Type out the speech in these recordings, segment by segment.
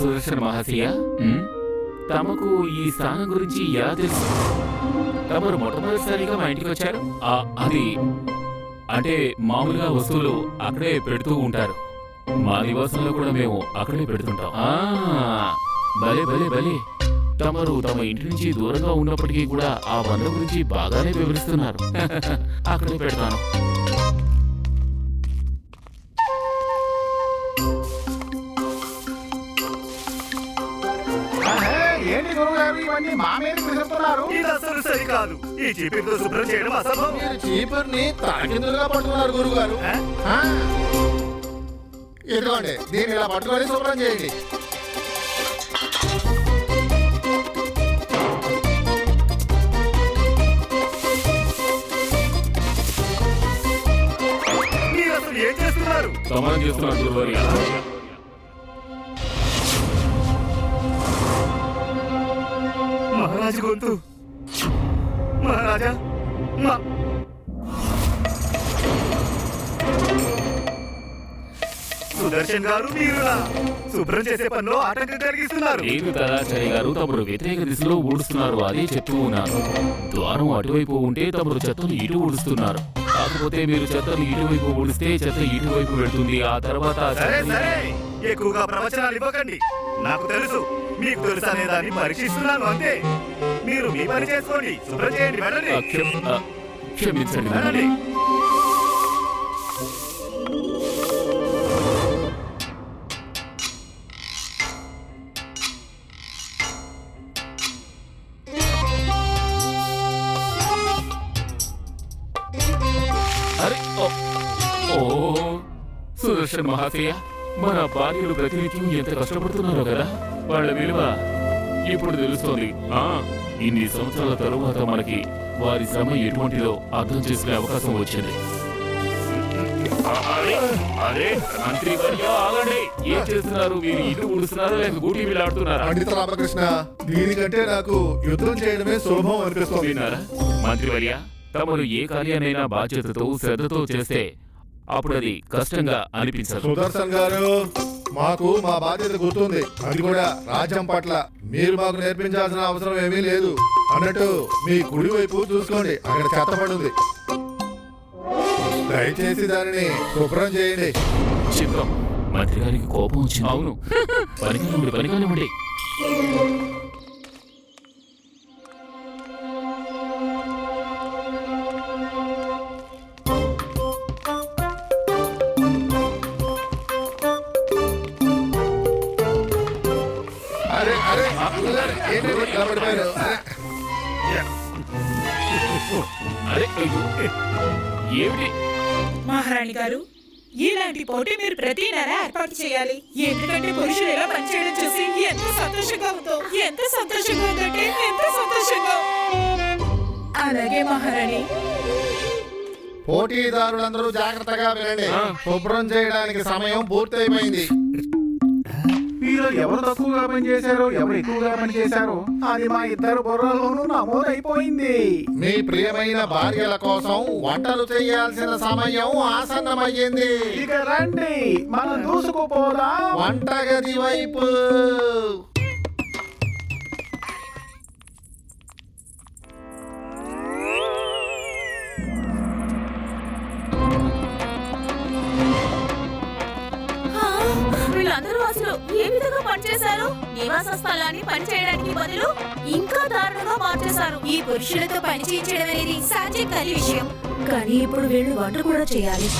సుదర్శన మహాశయ తమకు ఈ స్థానం గురించి ఎలా తెలుసు? తమరు మొట్టమొదటిసారిగా మా ఇంటికి వచ్చారు? అది అంటే మామూలుగా వస్తువులు అక్కడే పెడుతూ ఉంటారు. మా నివాసంలో కూడా మేము అక్కడే పెడుతుంటాం. భలే భలే భలే. తమరు తమ ఇంటి నుంచి దూరంగా ఉన్నప్పటికీ కూడా ఆ వనరు గురించి బాగానే వివరిస్తున్నారు. అక్కడే పెడతాను. ఏంటి గురువుగారు ఇవన్నీ మా మీద విసురుతున్నారు ఇది అసలు సరికాదు. ఈ చీపితో శుభ్రం చేయడం అసంభవం. మీరు చీపుర్ని తాకిందులుగా పట్టుకున్నారు గురుగారు ఆ? ఆ. ఇదిగోండి దీన్ని ఇలా పట్టుకొని శుభ్రం చేయండి. మీరు అసలు ఏం చేస్తున్నారు? మా సుదర్శన్ గారు మీరు శుభ్రం చేసే పనిలో ఆటంకం కలిగిస్తున్నారు. లేదు గారు? తమరు వ్యతిరేక దిశలో ఊడుస్తున్నారు అదే చెప్తూ ఉన్నారు ద్వారం అటువైపు ఉంటే తమరు చెత్తను ఇటు ఊడుస్తున్నారు. కాకపోతే మీరు చెత్తను ఇటువైపు ఊడిస్తే చెత్త ఇటువైపు వెళ్తుంది ఆ తర్వాత సరే సరే. ఎక్కువగా ప్రవచనాలు ఇవ్వకండి. నాకు తెలుసు. మీకు తెలుసు అనే దాన్ని పరీక్షిస్తున్నాను అంతే. మీరు మీ పని చేసుకోండి. శుభ్రం చేయండి వెళ్ళండి. ఆ, క్షమ- ఆ, క్షమించండి వెళ్ళండి. అరే ఓ ఓ, సుదర్శన్ మహాశయ. మన భార్యలు ప్రతినిత్యం ఎంత కష్టపడుతున్నారో కదా? వాళ్ళ విలువ ఇప్పుడు తెలుస్తోంది. ఆ ఇన్ని సంవత్సరాల తరువాత మనకి వారి శ్రమ ఎటువంటిదో అర్థం చేసుకునే అవకాశం వచ్చింది. అరే, మంత్రి ఆగండి. ఏం చేస్తున్నారు? మీరు ఇటు ఊడుస్తున్నారా లేక గూటి వీళ్ళాడుతున్నారా పండిత రామకృష్ణ దీనికంటే నాకు యుద్ధం చేయడమే సులభం అనిపిస్తుంది. విన్నారా? మంత్రివర్య తమరు ఏ కార్యానైనా బాధ్యతతో శ్రద్ధతో చేస్తే అప్పుడు అది కష్టంగా అనిపించదు. సుదర్శన్ గారు మాకు మా బాధ్యత గుర్తుంది. అది కూడా రాజ్యం పట్ల మీరు మాకు నేర్పించాల్సిన అవసరం ఏమీ లేదు. అన్నట్టు మీ కుడి వైపు చూసుకోండి. అక్కడ చెత్త పడుంది. దయచేసి దానిని శుభ్రం చేయండి. చిత్రం. మంత్రి గారికి కోపం వచ్చింది. అవును. పనికానివ్వండి పనికానివ్వండి అరే అరే ఏంటి ఇలా పడిపోయారు? అరే, అరే అయ్యో. ఏమిటి? మహారాణి గారు ఇలాంటి పోటీ మీరు ప్రతి నెల ఏర్పాటు చేయాలి. ఎందుకంటే పురుషులు ఇలా పనిచేయడం చూసి ఎంత సంతోషంగా ఉందో ఎంత సంతోషంగా ఉందంటే ఎంత సంతోషంగా. అలాగే మహారాణి. పోటీదారులందరూ జాగ్రత్తగా వినండి. శుభ్రం చేయడానికి సమయం పూర్తయిపోయింది. మీలో ఎవరు తక్కువగా పని చేశారో ఎవరు ఎక్కువగా పని చేశారో అది మా ఇద్దరు బుర్రలోనూ నమోదైపోయింది. మీ ప్రియమైన భార్యల కోసం వంటలు చేయాల్సిన సమయం ఆసన్నమయ్యింది. ఇక రండి మనం దూసుకుపోదాం. వంటగది వైపు. ఏ విధంగా పనిచేశారు నివాస స్థలాన్ని పనిచేయడానికి బదులు ఇంకా దారుణంగా మార్చేశారు. ఈ పురుషులతో పని చేయించడం అనేది సాధ్యం కాని విషయం. కానీ ఇప్పుడు వీళ్ళు వంట కూడా చేయాలి.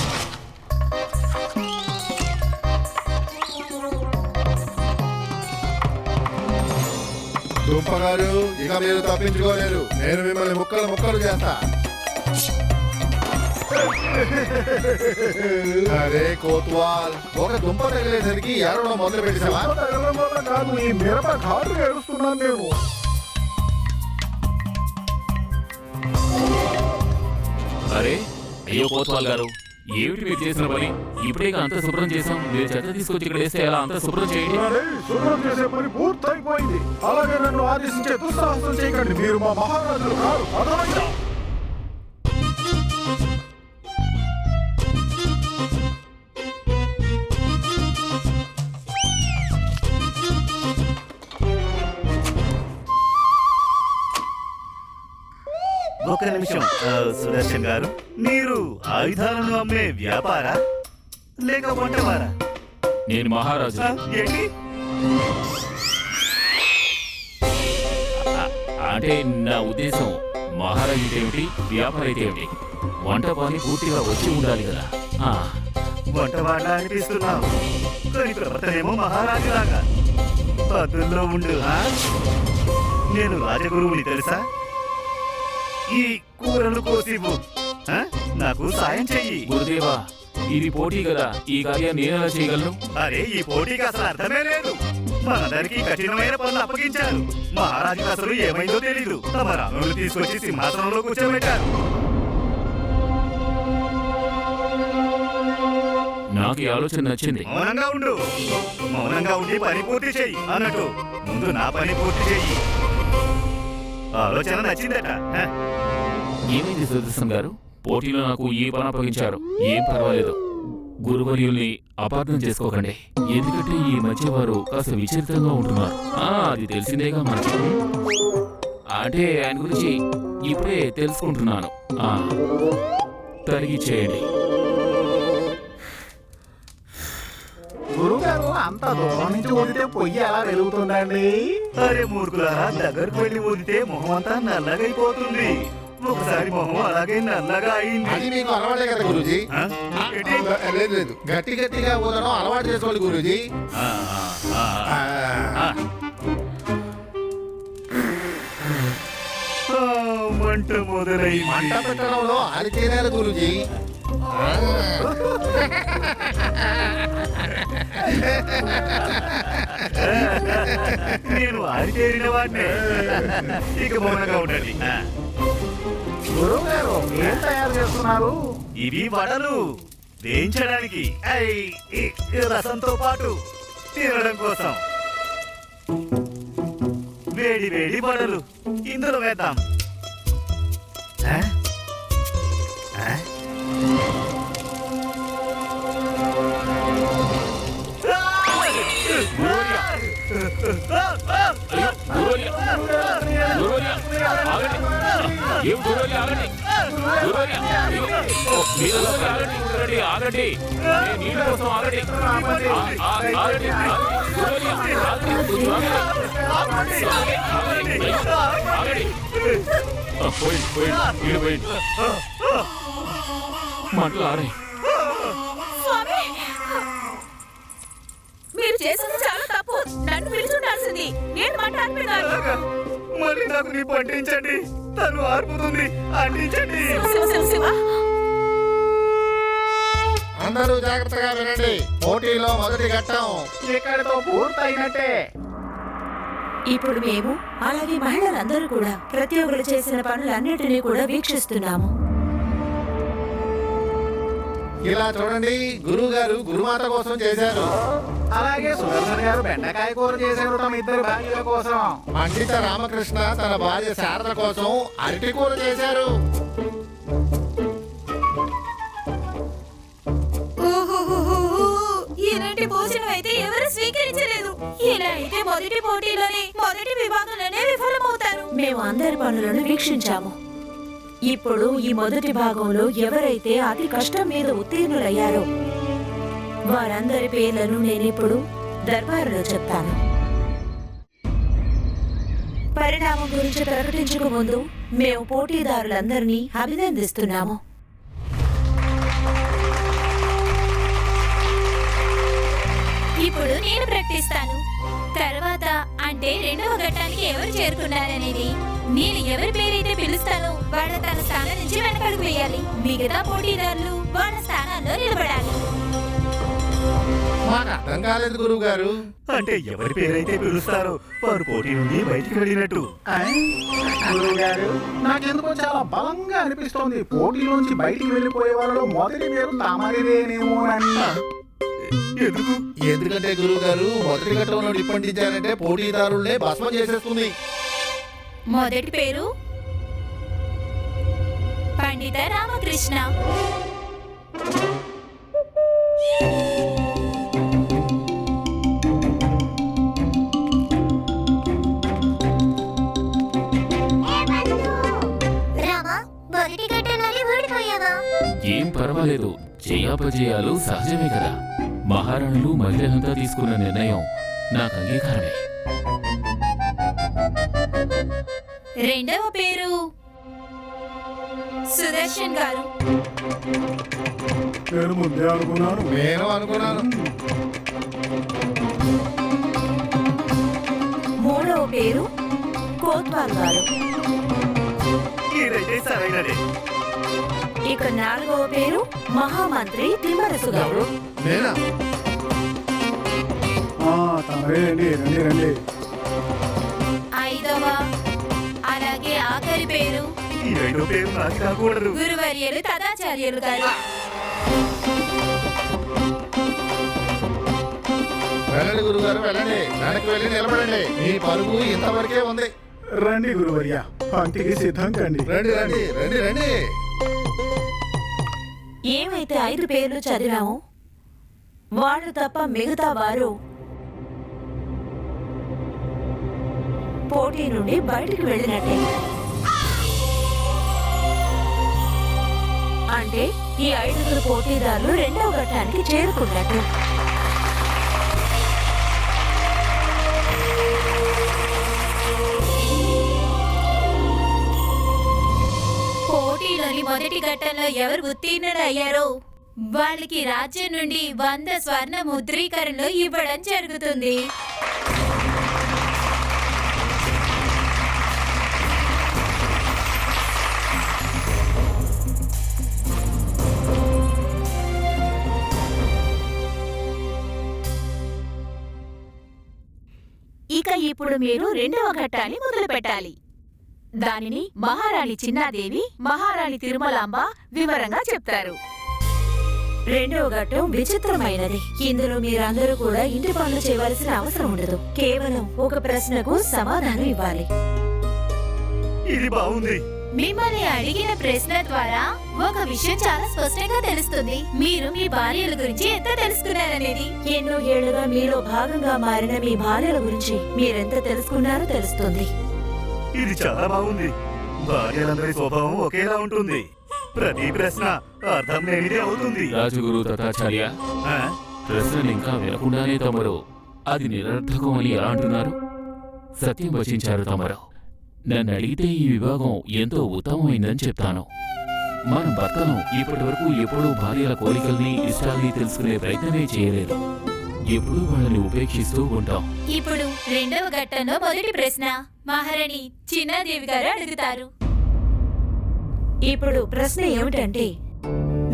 దుంపగారు ఇక మీరు తప్పించుకోలేరు. నేను మిమ్మల్ని ముక్కలు ముక్కలు చేస్తా. అరే కోత్వాల్ ఒక దుంప తగిలేసరికి ఎరవడం మొదలు పెట్టేసావా తగలడం వల్ల కాదు ఈ మిరప ఘాటు ఏడుస్తున్నాను నేను. అరే అయ్యో కోత్వాల్ గారు ఏమిటి మీరు చేసిన పని? ఇప్పుడే అంత శుభ్రం చేసాం మీరు చెత్త తీసుకొచ్చి ఇక్కడ వేస్తే ఎలా అంత శుభ్రం చేయండి? అరే, శుభ్రం చేసే పని పూర్తయిపోయింది. అలాగే నన్ను ఆదేశించే దుస్సాహసం చేయకండి. మీరు మా మహారాజులు కాదు అర్థమైందా సుదర్శన్ గారు మీరు ఆయుధాలను అమ్మే వ్యాపారా? లేక వంటవారా నేను మహారాజు. ఆ, ఏంటి? అంటే నా ఉద్దేశం మహారాజు ఏమిటి వ్యాపారం అయితే ఏమిటి? వంట పని పూర్తిగా వచ్చి ఉండాలి కదా. ఆ, వంటవాడ అనిపిస్తున్నావు. కానీ ప్రవర్తనేమో మహారాజులాగా. ఉండు ఆ? నేను రాజగురువుని తెలుసా? ఈ కూరలు కోసివ్వు? నాకు సాయం చెయ్యి. గురుదేవా ఇది పోటీ కదా. ఈ కార్యాన్ని నేను ఎలా చేయగలను? అరే ఈ పోటీకి అసలు అర్థమే లేదు. మనందరికీ కఠినమైన పనులు అప్పగించారు. మహారాజుకి అసలు ఏమైందో తెలీదు. తమ రాములు తీసుకొచ్చి సింహాసనంలో కూర్చోబెట్టారు. నాకు ఈ ఆలోచన నచ్చింది. మౌనంగా ఉండు. మౌనంగా ఉండి పని పూర్తి చెయ్యి. అన్నట్టు ముందు నా పని పూర్తి చెయ్యి. ఆలోచన నచ్చిందట. ఏమైంది సుదర్శన్ గారు? పోటీలో నాకు ఈ పని అప్పగించారు? ఏం పర్వాలేదు. గురువర్యుల్ని అపార్థం చేసుకోకండి. ఎందుకంటే ఈ మధ్య వారు కాస్త విచిత్రంగా ఉంటున్నారు. ఆ అది తెలిసిందేగా మనకి. అంటే ఆయన గురించి ఇప్పుడే తెలుసుకుంటున్నాను. ఆ చేయండి. అంత దూరం నుంచి ఊదితే పొయ్యి ఎలా వెలుగుతుందండి. అరే మూర్ఖులారా దగ్గరకు వెళ్ళి ఊదితే మొహం అంతా నల్లగైపోతుంది. ఒకసారి మొహం అలాగే నల్లగా అయింది. అది మీకు అలవాటే కదా గురూజీ? ఆ? ఏంటి? లేదు లేదు. గట్టి గట్టిగా ఊదడం అలవాటు చేసుకోవాలి గురూజీ. ఆ, ఆ, ఆ. ఆ, ఆ. ఆ, మంట మొదలైంది. మంట పెట్టడంలో ఆరి తీరాలి గురూజీ నేను ఆరితేరిన వాడినే. ఇక మౌనంగా ఉండండి. గురుగారు ఏం తయారు చేస్తున్నారు? ఇవి వడలు. వేయించడానికి. రసంతో పాటు తినడం కోసం. వేడి వేడి వడలు. ఇందులో వేద్దాం. ఆగండి, ఆగండి, నీళ్ళ కోసం ఆగండి ఆగండి, మంటలు ఆరాయి మీరు చేసింది చాలా తప్పు. నన్ను పిలుచుండాల్సింది. నేను మాట మళ్ళీ నాకు నీ పండించండి తను ఆర్పుతుంది. అంటించండి. శివ శివ శివ శివ అందరూ జాగ్రత్తగా వినండి. పోటీలో మొదటి ఘట్టం. ఇక్కడితో పూర్తయినట్టే. ఇప్పుడు మేము అలాగే మహిళలందరూ కూడా ప్రతి ఒక్కరు చేసిన పనులన్నిటినీ కూడా వీక్షిస్తున్నాము. ఇలా చూడండి గురువు గారు గురుమాత కోసం చేశారు. అలాగే సుదర్శన్ గారు బెండకాయ కూర చేశారు తమ ఇద్దరు భార్యల కోసం. పండిత రామకృష్ణ తన భార్య శారద కోసం అరటి కూర చేశారు. ఇలాంటి భోజనం అయితే ఎవరు స్వీకరించలేదు. ఇలా అయితే మొదటి పోటీలోనే మొదటి విభాగంలోనే విఫలమవుతారు. మేము అందరి పనులను వీక్షించాము. ఇప్పుడు ఈ మొదటి భాగంలో ఎవరైతే అతి కష్టం మీద ఉత్తీర్ణులయ్యారో వారందరి పేర్లను నేనిప్పుడు దర్బారులో చెప్తాను. పరిణామం గురించి ప్రకటించక ముందు మేము పోటీదారులందరినీ అభినందిస్తున్నాము. ఇప్పుడు నేను ప్రకటిస్తాను. తర్వాత అంటే రెండవ ఘట్టానికి ఎవరు చేరుకున్నారనేది? నేను ఎవరి పేరైతే పిలుస్తానో వాళ్ళ తన స్థానం నుంచి వెనకడుగు వేయాలి. మిగతా పోటీదారులు వాళ్ళ స్థానాల్లో నిలబడాలి. మాకు అర్థం కాలేదు గురువు గారు అంటే ఎవరి పేరైతే పిలుస్తారో వారు పోటీ నుండి బయటికి వెళ్ళినట్టు. గురువు గారు నాకెందుకో చాలా బలంగా అనిపిస్తోంది. పోటీలోంచి బయటికి వెళ్ళిపోయే వాళ్ళలో మొదటి పేరు తమరిదేనేమో అని. ఎందుకు? ఎందుకంటే గురువు గారు మొదటి ఘట్టంలో నిప్పండించారంటే పోటీదారుల్నే భస్మం చేసేస్తుంది. మొదటి పేరు? పండిత రామకృష్ణ. రామా ఏం పర్వాలేదు. జయాపజయాలు సహజమే కదా. మహారాణులు మహిళలంతా తీసుకున్న నిర్ణయం నాకు అంగీకారమే. రెండవ పేరు. సుదర్శన్ గారు. నేను ముందే అనుకున్నాను. నేను అనుకున్నాను. మూడవ పేరు కోత్వాల్ గారు. ఇదైతే సరైనదే. ఇక నాలుగవ పేరు మహామంత్రి తిమ్మరసు గారు. నేనా? ఆ, తమరే రండి రండి రండి. ఆఖరి పేరు? ఈ రెండో పేరు నాకు కాకూడదు గురువర్యులు తదాచార్యులు గారు. వెళ్ళండి గురుగారు వెళ్ళండి. వెనక్కి వెళ్ళి నిలబడండి. మీ పరుగు ఇంతవరకే ఉంది. రండి గురువర్య పంక్తికి సిద్ధం కండి. రండి రండి రండి రండి. ఏమైతే ఐదు పేర్లు చదివామో వాళ్ళు తప్ప మిగతా వారు పోటీ నుండి బయటికి వెళ్ళినట్టే. అంటే ఈ ఐదుగురు పోటీదారులు రెండవ ఘట్టానికి చేరుకున్నట్టు. పోటీలోని మొదటి ఘట్టంలో ఎవరు ఉత్తీర్ణులయ్యారో? వాళ్ళకి రాజ్యం నుండి వంద స్వర్ణ ముద్రీకరణలు ఇవ్వడం జరుగుతుంది. ఇప్పుడు మీరు రెండవ ఘట్టాన్ని మొదలు పెట్టాలి దానిని మహారాణి చిన్నాదేవి మహారాణి తిరుమలాంబ వివరంగా చెప్తారు. రెండవ ఘట్టం విచిత్రమైనది. ఇందులో మీరందరూ కూడా ఇంటి పనులు చేయవలసిన అవసరం ఉండదు. కేవలం ఒక ప్రశ్నకు సమాధానం ఇవ్వాలి. ఇది బాగుంది. మిమ్మల్ని అడిగిన ప్రశ్న ద్వారా ఒక విషయం చాలా స్పష్టంగా తెలుస్తుంది. మీరు మీ భార్యల గురించి ఎంత తెలుసుకున్నారనేది. ఎన్నో ఏళ్ళుగా మీలో భాగంగా మారిన మీ భార్యల గురించి మీరెంత తెలుసుకున్నారో తెలుస్తుంది. ఇది చాలా బాగుంది. భార్యలందరి స్వభావం ఒకేలా ఉంటుంది. ప్రతి ప్రశ్న అర్థం లేనిదే అవుతుంది. రాజగురు తథాచార్య ఆ? ప్రశ్నలు ఇంకా వినకుండానే తమరు. అది నిరర్థకం అని ఎలా అంటున్నారు? సత్యం వచించారు తమరు. నన్ను అడిగితే ఈ విభాగం ఎంతో ఉత్తమమైందని చెప్తాను. మన భర్తను ఇప్పటి వరకు ఎప్పుడూ భార్యల కోరికల్ని ఇష్టాల్ని తెలుసుకునే ప్రయత్నమే చేయలేదు. ఎప్పుడూ వాళ్ళని ఉపేక్షిస్తూ ఉంటాం. ఇప్పుడు రెండవ ఘట్టంలో మొదటి ప్రశ్న మహారాణి చిన్నాదేవి గారు అడుగుతారు. ఇప్పుడు ప్రశ్న ఏమిటంటే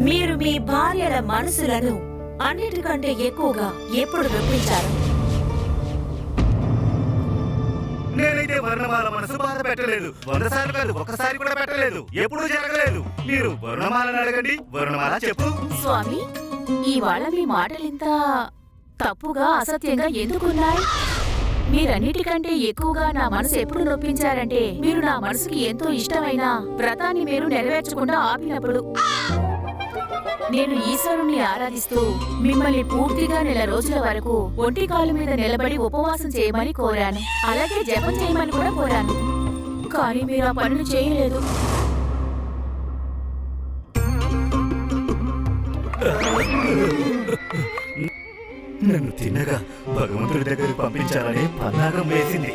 మీరు మీ భార్యల మనసులను అన్నిటికంటే ఎక్కువగా ఎప్పుడు నొప్పించారు నేనైతే వర్ణమాల మనసు బాధ పెట్టలేదు. వంద సార్లు కాదు ఒక్కసారి కూడా పెట్టలేదు. ఎప్పుడూ జరగలేదు. మీరు వర్ణమాలను అడగండి. వర్ణమాల చెప్పు. స్వామి ఇవాళ మీ మాటలింత తప్పుగా అసత్యంగా ఎందుకున్నాయి? మీరన్నిటికంటే ఎక్కువగా నా మనసు ఎప్పుడు నొప్పించారంటే మీరు నా మనసుకి ఎంతో ఇష్టమైన వ్రతాన్ని మీరు నెరవేర్చకుండా ఆపినప్పుడు. నేను ఈశ్వరుణ్ణి ఆరాధిస్తూ మిమ్మల్ని పూర్తిగా నెల రోజుల వరకు ఒంటి కాలు మీద నిలబడి ఉపవాసం చేయమని కోరాను. అలాగే జపం చేయమని కూడా కోరాను. కానీ మీరు ఆ పనులు చేయలేదు. నన్ను తిన్నగా భగవంతుడి దగ్గరికి పంపించాలని పన్నాగం వేసింది.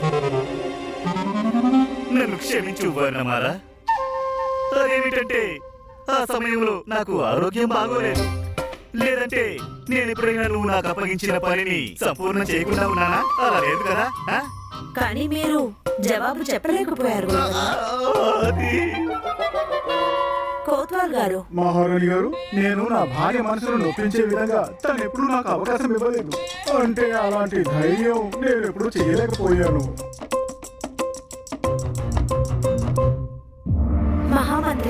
నన్ను క్షమించు వర్ణమాల. అదేమిటంటే ఆ సమయంలో నాకు ఆరోగ్యం బాగోలేదు. లేదంటే నేను ఎప్పుడైనా నువ్వు నాకు అప్పగించిన పనిని సంపూర్ణం చేయకుండా ఉన్నానా? అలా లేదు కదా ఆ? కానీ మీరు జవాబు చెప్పలేకపోయారు గురుగారు. అది. కోత్వాల్ గారు. మహారాణి గారు నేను నా భార్య మనసును నొప్పించే విధంగా తను ఎప్పుడు నాకు అవకాశం ఇవ్వలేదు. అంటే అలాంటి ధైర్యం నేను ఎప్పుడు చేయలేకపోయాను.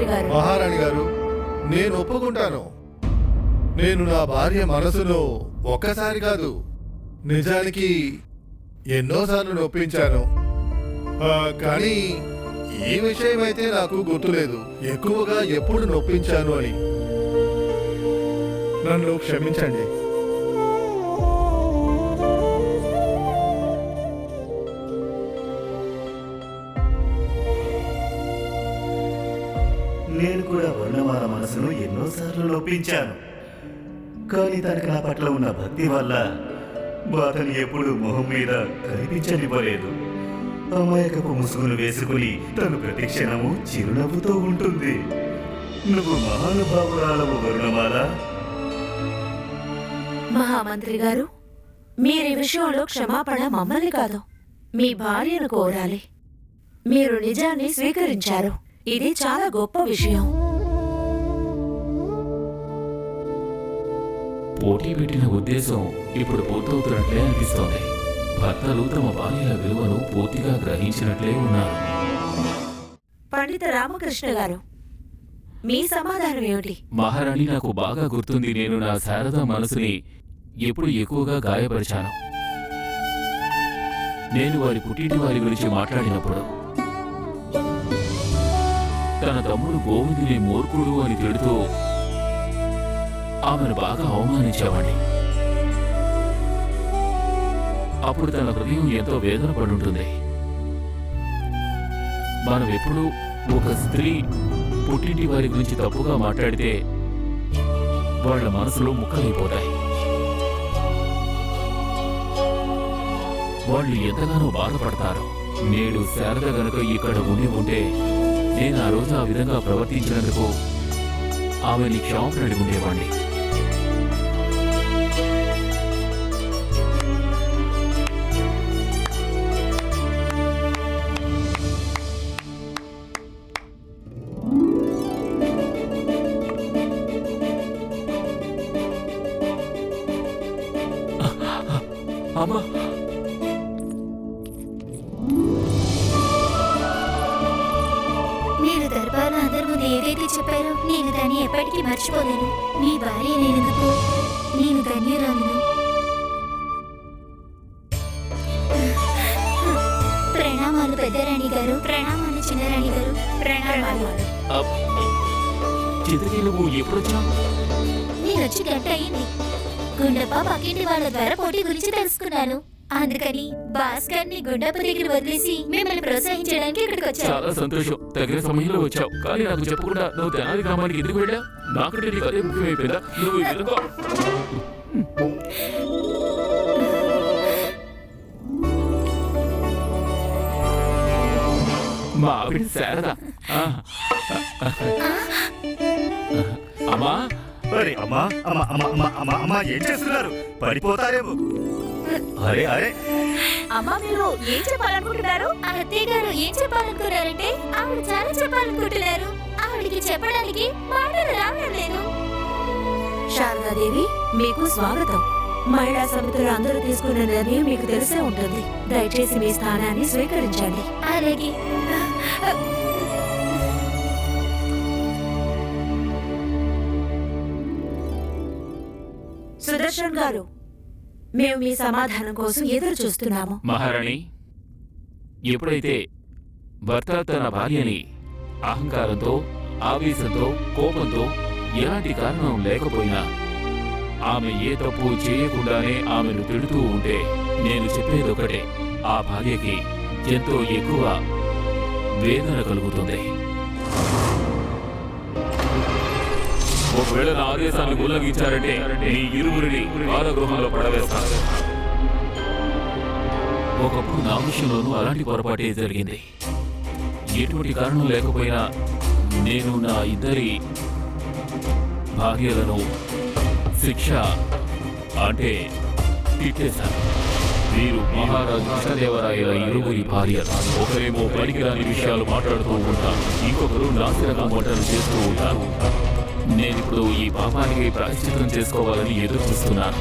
మహామంత్రి గారు. మహారాణి గారు నేను ఒప్పుకుంటాను. నేను నా భార్య మనసును ఒక్కసారి కాదు నిజానికి ఎన్నోసార్లు నొప్పించాను. ఆ, కానీ ఈ విషయం అయితే నాకు గుర్తులేదు. ఎక్కువగా ఎప్పుడు నొప్పించాను అని. నన్ను క్షమించండి. నేను కూడా వర్ణమాల మనసును ఎన్నోసార్లు నొప్పించాను కానీ తనకు నా పట్ల ఉన్న భక్తి వల్ల బాధను ఎప్పుడు మొహం మీద కనిపించనివ్వలేదు. అమాయకపు ముసుగును వేసుకుని తను ప్రతి క్షణము చిరునవ్వుతో ఉంటుంది. నువ్వు మహానుభావురాలవు వర్ణమాల. మహామంత్రి గారు మీరు ఈ విషయంలో క్షమాపణ మమ్మల్ని కాదు మీ భార్యను కోరాలి. మీరు నిజాన్ని స్వీకరించారు. ఇది చాలా గొప్ప విషయం. పోటీ పెట్టిన ఉద్దేశం ఇప్పుడు పూర్తవుతున్నట్లే అనిపిస్తోంది. భర్తలు తమ భార్యల విలువను పూర్తిగా గ్రహించినట్లే ఉన్నారు. పండిత రామకృష్ణ గారు మీ సమాధానం ఏమిటి? మహారాణి నాకు బాగా గుర్తుంది. నేను నా శారద మనసుని ఎప్పుడు ఎక్కువగా గాయపరిచాను. నేను వారి పుట్టింటి వారి గురించి మాట్లాడినప్పుడు తన తమ్ముడు గోవిందుని మూర్ఖుడు అని తిడుతూ ఆమెను బాగా అవమానించేవాణ్ణి. అప్పుడు తన హృదయం ఎంతో వేదన పడుంటుంది. మనం ఎప్పుడు ఒక స్త్రీ పుట్టింటి వారి గురించి తప్పుగా మాట్లాడితే వాళ్ళ మనసులో ముక్కలైపోతాయి. వాళ్ళు ఎంతగానో బాధపడతారు. నేడు శారద గనుక ఇక్కడ ఉండి ఉంటే నేను ఆ రోజు ఆ విధంగా ప్రవర్తించినందుకు ఆమెని క్షమాపణ అడిగి ఉండేవాణ్ణి అమ్మా! గుండప్ప పక్కింటి వాళ్ళ ద్వారా పోటీ గురించి తెలుసుకున్నాను. అందుకని భాస్కర్ని గుండప్ప దగ్గర వదిలేసి మిమ్మల్ని ప్రోత్సహించడానికి ఇక్కడికి వచ్చాను. చాలా సంతోషం. తగిన సమయంలో వచ్చావు. కానీ నాకు చెప్పకుండా నువ్వు తెనాలి గ్రామానికి ఎందుకు వెళ్ళా? నాకంటే నీకు అదే ముఖ్యమైపోయిందా? నువ్వు ఈ విధంగా మా ఆవిడ శారద. ఆ. అమ్మా. అరే అమ్మా అమ్మా అమ్మా అమ్మా అమ్మా అమ్మా ఏం చేస్తున్నారు? పడిపోతారేమో అరే అరే. అమ్మా మీరు ఏం చెప్పాలనుకుంటున్నారు? అత్తయ్య గారు ఏం చెప్పాలనుకున్నారంటే ఆవిడ చాలా చెప్పాలనుకుంటున్నారు. ఆవిడకి చెప్పడానికి మాటలు రావడం లేదు. శారదాదేవి మీకు స్వాగతం. మహిళా సమితులు అందరూ తీసుకున్న నిర్ణయం మీకు తెలిసే ఉంటుంది. దయచేసి మీ స్థానాన్ని స్వీకరించండి. అలాగే. సుదర్శన్ గారు మేము మీ సమాధానం కోసం ఎదురు చూస్తున్నాము మహారాణి ఎప్పుడైతే భర్త తన భార్యని అహంకారంతో ఆవేశంతో కోపంతో ఎలాంటి కారణం లేకపోయినా ఆమె ఏ తప్పు చేయకుండానే ఆమెను తిడుతూ ఉంటే నేను చెప్పేది ఒకటే ఆ భార్యకి ఎంతో ఎక్కువ వేదన కలుగుతుంది. ఒకవేళ నా ఆదేశాన్ని ఉల్లంఘించారంటే నీ ఇరువురిని కాలగృహంలో పడవేస్తాను. ఒకప్పుడు నా విషయంలోనూ అలాంటి పొరపాటే జరిగింది. ఎటువంటి కారణం లేకపోయినా నేను నా ఇద్దరి భార్యలను శిక్ష అంటే తిట్టేశాను. వీరు మహారాజు కృష్ణదేవరాయల ఇరువురి భార్య. ఒకరేమో పనికిరాని విషయాలు మాట్లాడుతూ ఉంటారు. ఇంకొకరు నాసిరకం వంటలు చేస్తూ ఉంటారు. నేనిప్పుడు ఈ పాపానికి ప్రాయశ్చిత్తం చేసుకోవాలని ఎదురు చూస్తున్నాను